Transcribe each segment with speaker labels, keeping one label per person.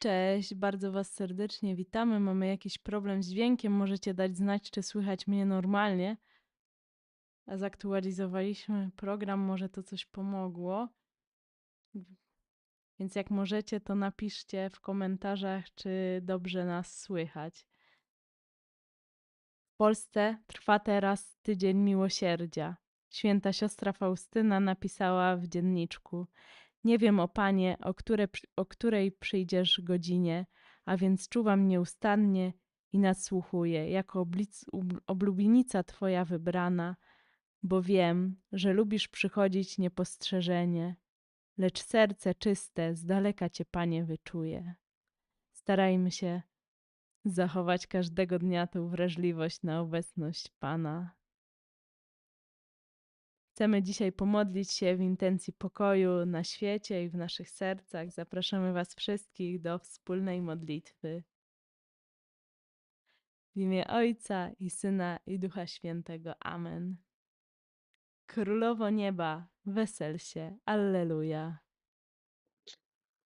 Speaker 1: Cześć, bardzo Was serdecznie witamy. Mamy jakiś problem z dźwiękiem. Możecie dać znać, czy słychać mnie normalnie. A zaktualizowaliśmy program, może to coś pomogło. Więc jak możecie, to napiszcie w komentarzach, czy dobrze nas słychać. W Polsce trwa teraz Tydzień Miłosierdzia. Święta siostra Faustyna napisała w dzienniczku: Nie wiem o panie, o, które, o której przyjdziesz godzinie, a więc czuwam nieustannie i nadsłuchuję, jako oblic, ub- oblubienica twoja wybrana, bo wiem, że lubisz przychodzić niepostrzeżenie, lecz serce czyste z daleka cię, panie, wyczuje. Starajmy się zachować każdego dnia tą wrażliwość na obecność Pana. Chcemy dzisiaj pomodlić się w intencji pokoju na świecie i w naszych sercach. Zapraszamy Was wszystkich do wspólnej modlitwy. W imię Ojca i Syna i Ducha Świętego. Amen. Królowo nieba, wesel się. Alleluja.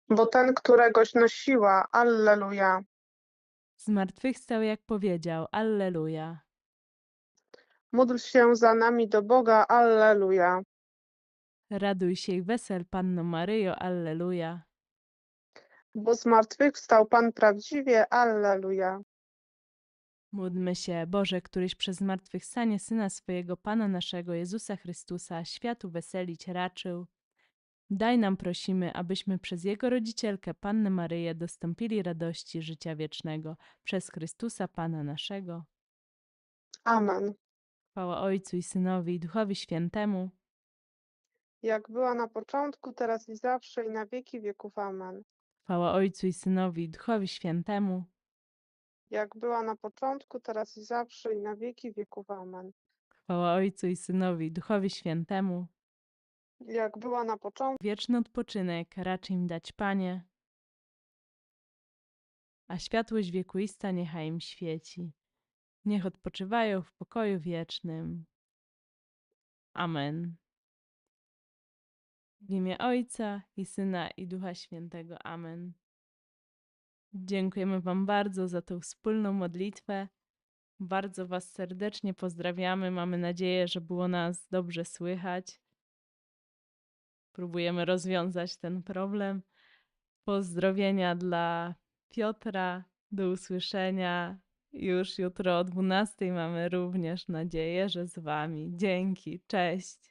Speaker 2: bo ten, któregoś nosiła, Alleluja.
Speaker 1: Zmartwychwstał, jak powiedział. Alleluja.
Speaker 2: Módl się za nami do Boga, Alleluja.
Speaker 1: Raduj się i wesel, Panno Maryjo. Alleluja.
Speaker 2: Bo zmartwychwstał Pan prawdziwie, Alleluja.
Speaker 1: Módlmy się, Boże, któryś przez zmartwychwstanie Syna swojego Pana naszego Jezusa Chrystusa światu weselić raczył. Daj nam, prosimy, abyśmy przez Jego rodzicielkę, Pannę Maryję, dostąpili radości życia wiecznego przez Chrystusa Pana naszego.
Speaker 2: Amen.
Speaker 1: Chwała Ojcu i Synowi i Duchowi Świętemu.
Speaker 2: Jak była na początku, teraz i zawsze, i na wieki wieków. Amen.
Speaker 1: Chwała Ojcu i Synowi i Duchowi Świętemu.
Speaker 2: Jak była na początku, teraz i zawsze, i na wieki wieków. Amen.
Speaker 1: Chwała Ojcu i Synowi i Duchowi Świętemu.
Speaker 2: Jak była na początku,
Speaker 1: Wieczny odpoczynek racz im dać, Panie, a światłość wiekuista niechaj im świeci. Niech odpoczywają w pokoju wiecznym. Amen. W imię Ojca i Syna i Ducha Świętego. Amen. Dziękujemy Wam bardzo za tą wspólną modlitwę. Bardzo Was serdecznie pozdrawiamy. Mamy nadzieję, że było nas dobrze słychać. Próbujemy rozwiązać ten problem. Pozdrowienia dla Piotra. Do usłyszenia. Już jutro o 12 mamy również nadzieję, że z Wami. Dzięki. Cześć.